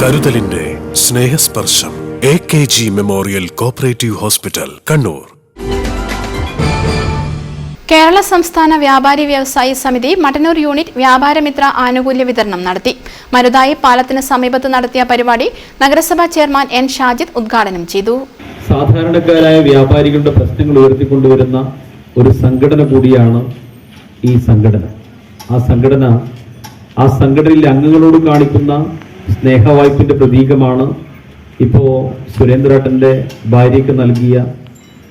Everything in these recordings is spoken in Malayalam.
കരുതലിന്റെ Snehasparsham A K G memorial cooperative hospital Kannur. Kerala സംസ്ഥാന വ്യാപാരി വ്യവസായി സമിതി മട്ടന്നൂർ യൂണിറ്റ് വ്യാപാരമിത്ര ആനുകൂല്യ വിതരണം നടത്തി. മരുതായി പാലത്തിന് സമീപത്ത് നടത്തിയ പരിപാടി നഗരസഭാ ചെയർമാൻ എൻ ഷാജിദ് ഉദ്ഘാടനം ചെയ്തു. സാധാരണക്കാരായ വ്യാപാരികളുടെ പ്രശ്നങ്ങൾ ഉയർത്തിക്കൊണ്ടുവരുന്ന ഒരു സംഘടന കൂടിയാണ് ഈ സംഘടന. ആ സംഘടന ആ സംഘടനയിലെ അംഗങ്ങളോട് കാണിക്കുന്ന സ്നേഹവായ്പിന്റെ പ്രതീകമാണ്. ഇപ്പോ സുരേന്ദ്രേട്ടന്റെ ഭാര്യയ്ക്ക് നൽകിയ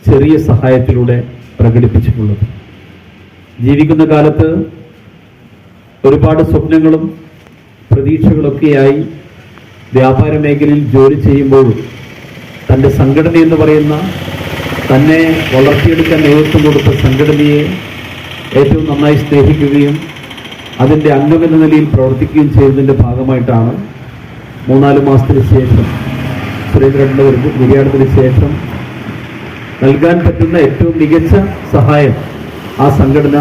ചെറിയ സഹായത്തിലൂടെ പ്രകടിപ്പിച്ചിട്ടുള്ളത്. ജീവിക്കുന്ന കാലത്ത് ഒരുപാട് സ്വപ്നങ്ങളും പ്രതീക്ഷകളൊക്കെയായി വ്യാപാര മേഖലയിൽ ജോലി ചെയ്യുമ്പോഴും തന്റെ സംഘടന എന്ന് പറയുന്ന തന്നെ വളർത്തിയെടുക്കാൻ നേതൃത്വം കൊടുത്ത സംഘടനയെ ഏറ്റവും നന്നായി സ്നേഹിക്കുകയും അതിന്റെ അംഗമെന്ന നിലയിൽ പ്രവർത്തിക്കുകയും ചെയ്തതിന്റെ ഭാഗമായിട്ടാണ് മൂന്നാൽ മാസത്തിന് ശേഷം സുരേന്ദ്രന്റെ ഒരു നിര്യാണത്തിന് ശേഷം നൽകാൻ പറ്റുന്ന ഏറ്റവും മികച്ച സഹായം ആ സംഘടന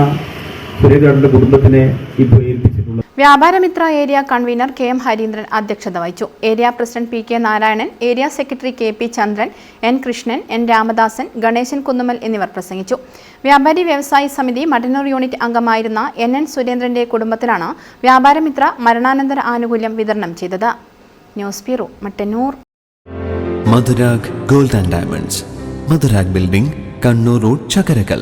സുരേന്ദ്രന്റെ കുടുംബത്തിനെ ഇപ്പോൾ ഏൽപ്പിച്ചിട്ടുള്ളത് വ്യാപാരമിത്ര area convener K M Harindran അധ്യക്ഷത വഹിച്ചു. Area president P K Narayanan area secretary K P Chandran N Krishnan N Ramadasan Ganesan Kunnumal എന്നിവർ പ്രസംഗിച്ചു. വ്യാപാരി വ്യവസായി സമിതി മട്ടന്നൂർ യൂണിറ്റ് അംഗമായിരുന്ന എൻ എൻ സുരേന്ദ്രന്റെ കുടുംബത്തിനാണ് വ്യാപാരമിത്ര മരണാനന്തര ആനുകൂല്യം വിതരണം ചെയ്തത്. News bureau Mattannur. Madhurag gold and diamonds. Madhurag building Kannur road Chakkarakkal.